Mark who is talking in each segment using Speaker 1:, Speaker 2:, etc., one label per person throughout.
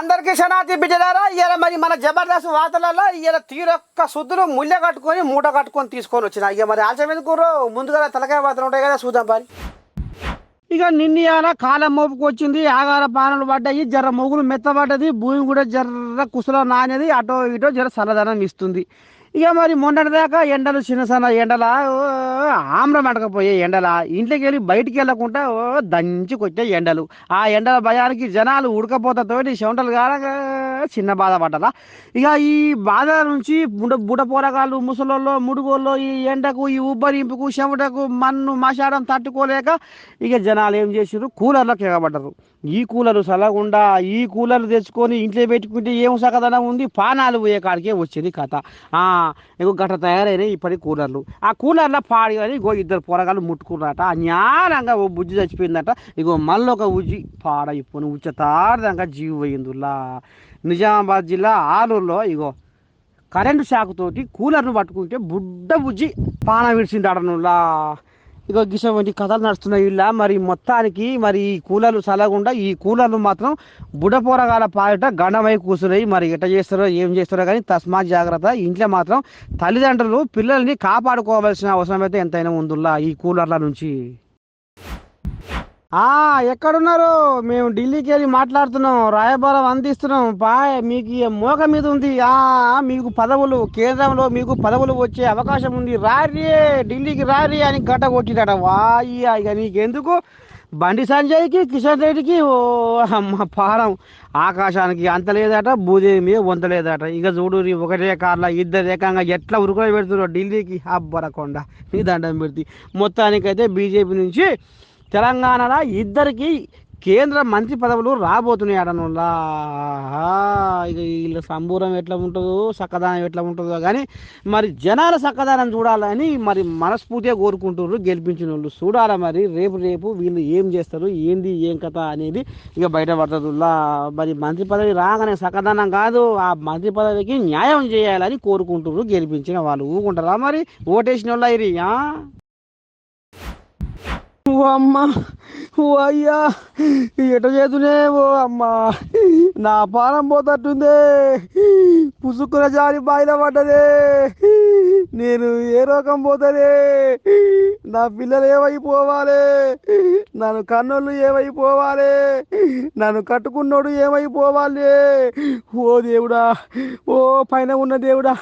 Speaker 1: అందరికీ శనాతి బిడ్డలారా ఇవాళ మరి మన జబర్దస్త్ వార్తలలో ఇవాళ తీరొక్క శుద్ధులు ముళ్ళ కట్టుకొని మూట కట్టుకొని తీసుకొని వచ్చిన. ఇక మరి ఆలస్యం ఎందుకు ముందుగా తలకాయ వార్తలు ఉంటాయి కదా చూద్దాం పని. ఇక నిన్న కాలం మోపుకు వచ్చింది ఆగార పానలు పడ్డాయి జర్ర మొగులు మెత్తబడ్డది భూమి కూడా జర్ర కుసలో నానేది అటో ఇటో జర చల్లదనం ఇస్తుంది. ఇక మరి మొన్నటి దాకా ఎండలు చిన్న సన్న ఎండల ఓ, ఆమ్రం అడకపోయే ఎండల. ఇంట్లోకి వెళ్ళి బయటికి వెళ్ళకుండా ఓ దంచి కొట్టే ఎండలు. ఆ ఎండల భయానికి జనాలు ఉడకపోతతోటి చెమటలు కాక చిన్న బాధ పడ్డదా? ఇక ఈ బాధ నుంచి బుడ బుడ పోరగాళ్ళు ముసలోళ్ళు ముడుగోళ్ళు ఈ ఎండకు ఈ ఉబ్బరింపుకు చెమటకు మన్ను మషాడం తట్టుకోలేక ఇక జనాలు ఏం చేసారు కూలర్లకు ఎగబడ్డరు. ఈ కూలరు సలగుండా ఈ కూలర్లు తెచ్చుకొని ఇంట్లో పెట్టుకుంటే ఏం సగదనం ఉంది? పానాలు పోయే కాడికే వచ్చింది కథ. ఆ ఇగో గట్ట తయారైనాయి ఇప్పటి కూలర్లు. ఆ కూలర్లో పాడి అని ఇగో ఇద్దరు పోరగాళ్ళు ముట్టుకున్నారట. అజ్ఞానంగా ఓ బుజ్జి చచ్చిపోయిందట. ఇగో మళ్ళీ ఒక ఉజ్జి పాడైపోయి ఉచ్చతారదంగా జీవి పోయిందిలా నిజామాబాద్ జిల్లా ఆలూరులో ఇగో కరెంటు షాక్తోటి కూలర్ను పట్టుకుంటే బుడ్డ బుజ్జి పాన విడిచిండాడనులా ఇక గిస వంటి కథలు నడుస్తున్నాయి ఇలా మరి మొత్తానికి మరి ఈ కూలర్లు చల్లకుండా ఈ కూలర్లు మాత్రం బుడపోరగాల పాలిట గండమై కూర్చున్నాయి మరి ఎట చేస్తారో ఏం చేస్తారో కానీ తస్మాత్ జాగ్రత్త. ఇంట్లో మాత్రం తల్లిదండ్రులు పిల్లల్ని కాపాడుకోవాల్సిన అవసరం అయితే ఎంతైనా ఉందిలా ఈ కూలర్ల నుంచి. ఎక్కడున్నారు? మేము ఢిల్లీకి వెళ్ళి మాట్లాడుతున్నాం. రాయబారం అందిస్తున్నాం. పాయ్ మీకు మోక మీద ఉంది. ఆ మీకు పదవులు కేంద్రంలో మీకు పదవులు వచ్చే అవకాశం ఉంది. రారి ఢిల్లీకి రారి అని గడ్డ కొట్టిడట వాయ్యా ఇక నీకెందుకు? బండి సంజయ్కి కిషన్ రెడ్డికి ఓ అమ్మ పారం. ఆకాశానికి అంత లేదట భూదేవి మీద వంత లేదట. ఇక చూడు ఒకటే కార్ల ఇద్దరు ఏకంగా ఎట్లా ఉరుకులు పెడుతున్నారు ఢిల్లీకి. అబ్బరకొండ నీ దండం పెడితే. మొత్తానికైతే బీజేపీ నుంచి తెలంగాణలో ఇద్దరికి కేంద్ర మంత్రి పదవులు రాబోతున్నాయడనులా ఇక వీళ్ళ సంబూరం ఎట్లా ఉంటుందో చక్కదానం ఎట్లా ఉంటుందో కానీ మరి జనాల చక్కదానం చూడాలని మరి మనస్ఫూర్తిగా కోరుకుంటున్నారు గెలిపించిన వాళ్ళు చూడాలి మరి రేపు రేపు వీళ్ళు ఏం చేస్తారు ఏంది ఏం కథ అనేది ఇక బయటపడుతుందిలా మరి మంత్రి పదవి రాగానే సక్కదానం కాదు ఆ మంత్రి పదవికి న్యాయం చేయాలని కోరుకుంటున్నారు గెలిపించిన వాళ్ళు. ఊరుకుంటారా మరి? ఓటేసిన వాళ్ళు ఓ అమ్మ. ఓ అయ్యా. ఎట చేతునే ఓ అమ్మ. నా పానం పోతట్టుందే. పుసుకుల జారి బాయిల పడ్డదే. నేను ఏ రోగం పోతనే నా పిల్లలు ఏమైపోవాలి? నన్ను కన్నోళ్ళు ఏమైపోవాలి? నన్ను కట్టుకున్నోడు ఏమైపోవాలి? ఓ దేవుడా ఓ పైన ఉన్న దేవుడా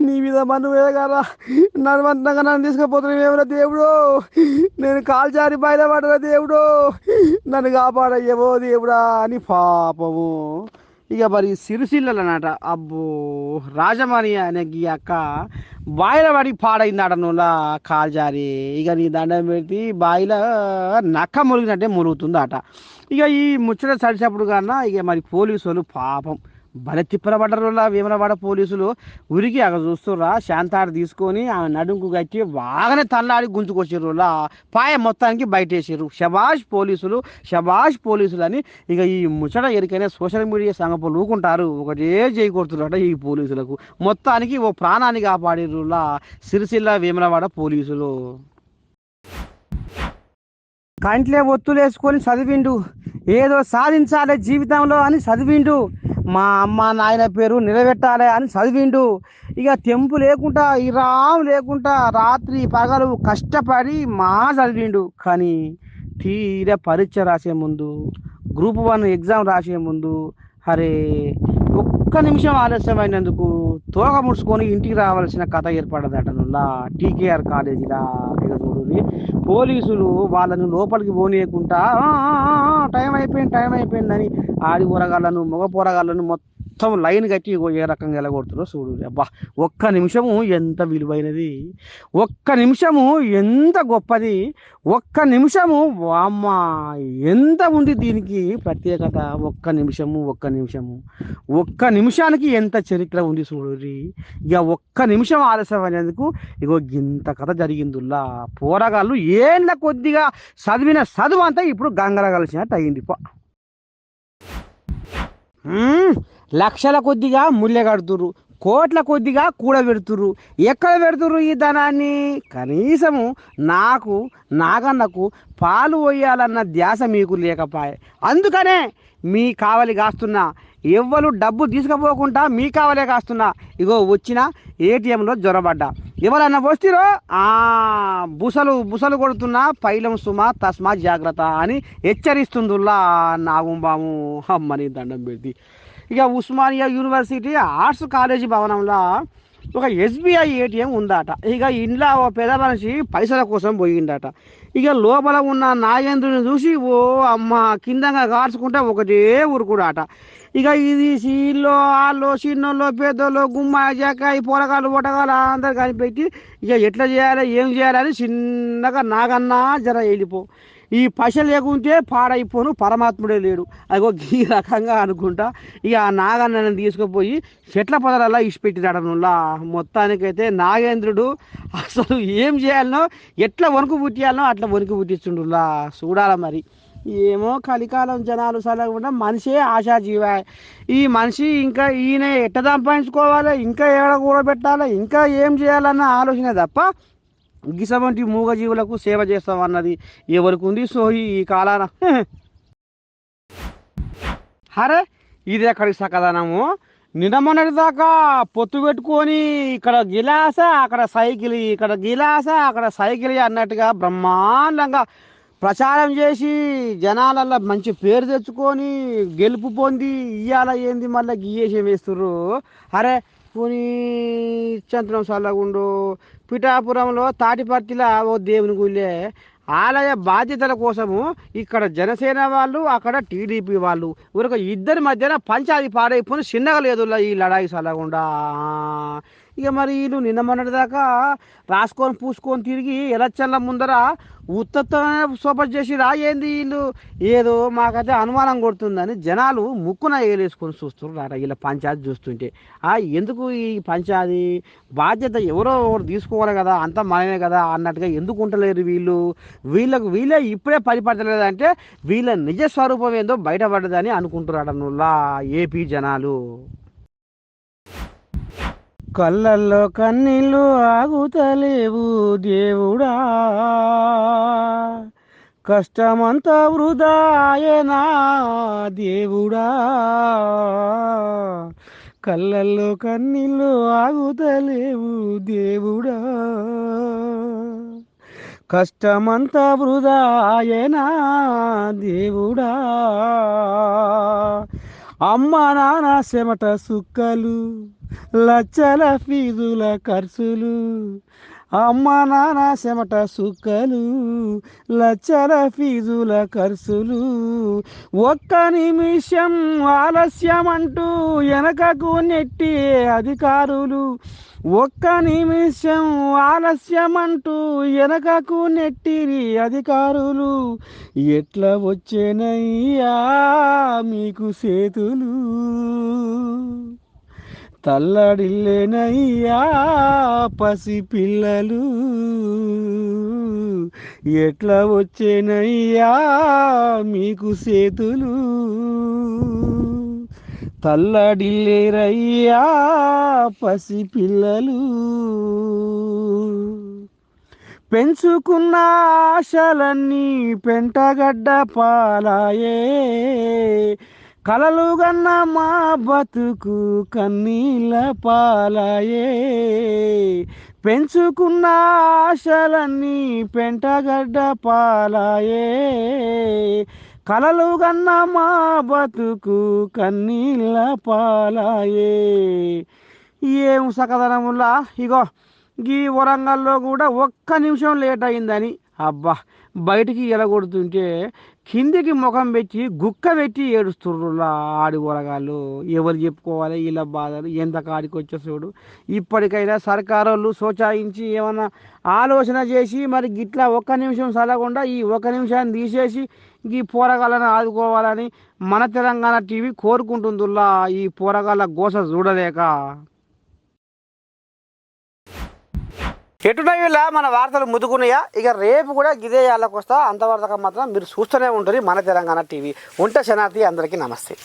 Speaker 1: నీ మీద మన్ను వేయగలరా? నడవంతంగా నన్ను తీసుకుపోతున్నావు ఏమరా దేవుడు? నేను కాలు జారి బయలుపడరా దేవుడు? నన్ను కాపాడయ్యవో దేవుడా అని పాపము. ఇక మరి సిరిసిల్లలనట. అబ్బో రాజమణి అనే ఈ అక్క బాయిల పడి పాడైందట కాలు జారి ఇక నీ దండం పెట్టి బాయిల నక్క మురిగినట్టే మురుగుతుందట. ఇక ఈ ముచ్చట చడిచినప్పుడు కన్నా ఇక మరి పోలీసు వాళ్ళు పాపం. బలతిప్పలబడ్డరులా వేమలవాడ పోలీసులు ఉరికి అక్కడ చూస్తుర్రా శాంతాడు తీసుకొని ఆమె నడుంకు కట్టి బాగానే తల్లాడి గుంజుకొచ్చిర్రులా పాయ మొత్తానికి బయటేసారు షబాష్ పోలీసులు షబాష్ పోలీసులు అని ఇక ఈ ముచ్చట ఎరికైనా సోషల్ మీడియా సంగపులు ఊకుంటారు ఒకటే చేయకూడుతున్నారట ఈ పోలీసులకు. మొత్తానికి ఓ ప్రాణాన్ని కాపాడిర్రులా సిరిసిల్ల వేమలవాడ పోలీసులు. కంట్లే ఒత్తులు వేసుకొని చదివిండు. ఏదో సాధించాలి జీవితంలో అని చదివిండు. మా అమ్మ నాయన పేరు నిలబెట్టాలి అని చదివిండు. ఇక తెంపు లేకుండా ఈ రాము లేకుండా రాత్రి పగలు కష్టపడి మా చదివిండు. కానీ తీరా పరీక్ష రాసే ముందు గ్రూప్ వన్ ఎగ్జామ్ రాసే ముందు అరే ఒక్క నిమిషం ఆలస్యమైనందుకు తోక ముడుచుకొని ఇంటికి రావాల్సిన కథ ఏర్పడదట నుల్లా టీకేఆర్ కాలేజీలా చూడండి పోలీసులు వాళ్ళను లోపలికి పోనీయకుండా టైం అయిపోయింది టైం అయిపోయిందని ఆడి పోరగాళ్ళను మగ పోరగాళ్ళను మొత్తం మొత్తం లైన్ కట్టి ఏ రకంగా ఎలగొడుతుందో చూడు. అబ్బా ఒక్క నిమిషము ఎంత విలువైనది? ఒక్క నిమిషము ఎంత గొప్పది? ఒక్క నిమిషము వామ్మ ఎంత ఉంది దీనికి ప్రత్యేకత? ఒక్క నిమిషము ఒక్క నిమిషము. ఒక్క నిమిషానికి ఎంత చరిత్ర ఉంది చూడురి ఇక ఒక్క నిమిషం ఆలస్యం అనేందుకు ఇగో ఇంత కథ జరిగిందిలా పోరగాళ్ళు ఏండ్ల కొద్దిగా చదివిన చదువు అంతా ఇప్పుడు గంగల కలిసినట్టు అయింది. పా. లక్షల కొద్దిగా ముళ్ళె కడుతుర్రు కోట్ల కొద్దిగా కూడబెడుతుర్రు ఎక్కడ పెడుతుర్రు ఈ ధనాన్ని? కనీసము నాకు నాగన్నకు పాలు పోయాలన్న ధ్యాస మీకు లేకపాయే. అందుకనే మీ కావలి కాస్తున్నా ఎవ్వరు డబ్బు తీసుకుపోకుండా మీ కావలే కాస్తున్నా. ఇగో వచ్చిన ఏటీఎంలో జ్వరబడ్డా ఎవరన్నా వస్తురో? ఆ బుసలు బుసలు కొడుతున్నా పైలం సుమా తస్మా జాగ్రత్త అని హెచ్చరిస్తుందిలా నాగుంబాము. అమ్మని దండం పెట్టి. ఇక ఉస్మానియా యూనివర్సిటీ ఆర్ట్స్ కాలేజీ భవనంలో ఒక ఎస్బీఐ ఏటీఎం ఉందట. ఇక ఇంట్లో ఓ పెద్ద మనిషి పైసల కోసం పోయిండట ఇక లోపల ఉన్న నాగేంద్రుని చూసి ఓ అమ్మ కిందంగా కాల్చుకుంటే ఒకటే ఉరుకుడాట ఇక ఇది సీల్లో వాళ్ళు చిన్నోళ్ళు పెద్దోళ్ళు గుమ్మ జాకాయ పొరగాలు పొటగాలు అందరు కనిపెట్టి ఇక ఎట్లా చేయాలి ఏం చేయాలని చిన్నగా నాగన్నా జర వెళ్ళిపో ఈ పశ లేకుంటే పాడైపోను పరమాత్ముడే లేడు. అగో ఈ రకంగా అనుకుంటా. ఇక ఆ నాగన్నని తీసుకుపోయి చెట్ల పొదలలా ఇచ్చిపెట్టినాడనులా మొత్తానికైతే నాగేంద్రుడు అసలు ఏం చేయాలనో ఎట్లా వణుకు పుట్టియాలనో అట్లా వణుకు పుట్టించుండులా చూడాల మరి. ఏమో కలికాలం జనాలు సలగకుండా మనిషే ఆశాజీవ. ఈ మనిషి ఇంకా ఈయన ఎట్ట సంపాదించుకోవాలి ఇంకా ఏడ కూడబెట్టాలి ఇంకా ఏం చేయాలన్న ఆలోచన తప్ప గిసవంటి మూగజీవులకు సేవ చేస్తామన్నది ఎవరికి ఉంది సో ఈ కాలాన అరే ఇది ఎక్కడికి సకదనము? నిన్న మొన్నటి దాకా పొత్తు పెట్టుకొని ఇక్కడ గిలాస అక్కడ సైకిల్ ఇక్కడ గిలాస అక్కడ సైకిల్ అన్నట్టుగా బ్రహ్మాండంగా ప్రచారం చేసి జనాలల్లో మంచి పేరు తెచ్చుకొని గెలుపు పొంది ఇయ్యాల ఏంది మళ్ళీ గీయేసి వేస్తుర్రు? అరే పోనీ చంద్రం సల్లగుండు పిఠాపురంలో తాటిపర్తిల ఓ దేవుని గుళ్ళే. ఆలయ బాధ్యతల కోసము ఇక్కడ జనసేన వాళ్ళు అక్కడ టీడీపీ వాళ్ళు. ఒక ఇద్దరి మధ్యన పంచాయతీ పాడైపోయి చిన్నగా లేదు ఈ లడాయి సలగుండా. ఇక మరి వీళ్ళు నిన్న మొన్నటి దాకా రాసుకొని పూసుకొని తిరిగి ఎలక్షన్ల ముందర ఉత్తత్తమే సోపర్ చేసి రాయేంది ఏంది వీళ్ళు? ఏదో మాకైతే అనుమానం కొడుతుందని జనాలు ముక్కున ఏలేసుకొని చూస్తున్నారు వీళ్ళ పంచాయతీ చూస్తుంటే. ఆ ఎందుకు ఈ పంచాయతీ? బాధ్యత ఎవరో ఒకరు తీసుకోవాలి కదా అంతా మనమే కదా అన్నట్టుగా ఎందుకు ఉండలేరు వీళ్ళు? వీళ్ళకు వీళ్ళే ఇప్పుడే పరిపడతలేదు వీళ్ళ నిజ స్వరూపం ఏందో బయటపడ్డదని అనుకుంటున్నాడు ఏపీ జనాలు. కళ్ళల్లో కన్నీళ్ళు ఆగుతలేవు దేవుడా. కష్టమంతా వృధాయనా దేవుడా. కళ్ళల్లో కన్నీళ్ళు ఆగుతలేవు దేవుడా. కష్టమంతా వృధాయనా అమ్మ నాన్న చెమట సుక్కలు లచ్చల ఫీజుల ఖర్చులు అమ్మ నాన్న చెమట సుక్కలు లచ్చల ఫీజుల ఖర్చులు. ఒక్క నిమిషం ఆలస్యం అంటూ వెనకకు నెట్టి అధికారులు. ఒక్క నిమిషం ఆలస్యం అంటూ వెనకకు నెట్టిరి అధికారులు. ఎట్లా వచ్చేనయ్యా మీకు సేతులు తల్లడిల్లేనయ్యా పసిపిల్లలు ఎట్లా వచ్చేనయ్యా మీకు సేతులు. తల్లడిల్లేరయ్యా పసిపిల్లలు పెంచుకున్న ఆశలన్నీ పెంటగడ్డ పాలాయే. కలలు గన్న మా బతుకు కన్నీళ్ళ పాలయే. పెంచుకున్న ఆశలన్నీ పెంటగడ్డ పాలాయే. కలలు గన్న మా బతుకు కన్నీళ్ళ పాలయే. ఏం సకదనములా ఇగో ఈ వరంగల్లో కూడా ఒక్క నిమిషం లేట్ అయిందని. అబ్బా బయటికి ఎలగొడుతుంటే కిందికి ముఖం పెట్టి గుక్క పెట్టి ఏడుస్తుర్రులా ఆడి ఊరగాళ్ళు ఎవరు చెప్పుకోవాలి? వీళ్ళ బాధలు. ఎంత కాడికి వచ్చే చూడు. ఇప్పటికైనా సర్కారోళ్ళు సోచాయించి ఏమన్నా ఆలోచన చేసి మరి గిట్లా ఒక్క నిమిషం సలగకుండా ఈ ఒక్క నిమిషాన్ని తీసేసి ఈ పోరగాళ్ళని ఆదుకోవాలని మన తెలంగాణ టీవీ కోరుకుంటుందిలా. ఈ పోరగాళ్ళ గోస చూడలేక. ఎటున్నాయి మన వార్తలు ముదుకున్నాయా ఇక రేపు కూడా గిదే వస్తా. అంతవరకు మాత్రం మీరు చూస్తూనే ఉంటుంది మన తెలంగాణ టీవీ. ఉంటే శనార్థి అందరికీ నమస్తే.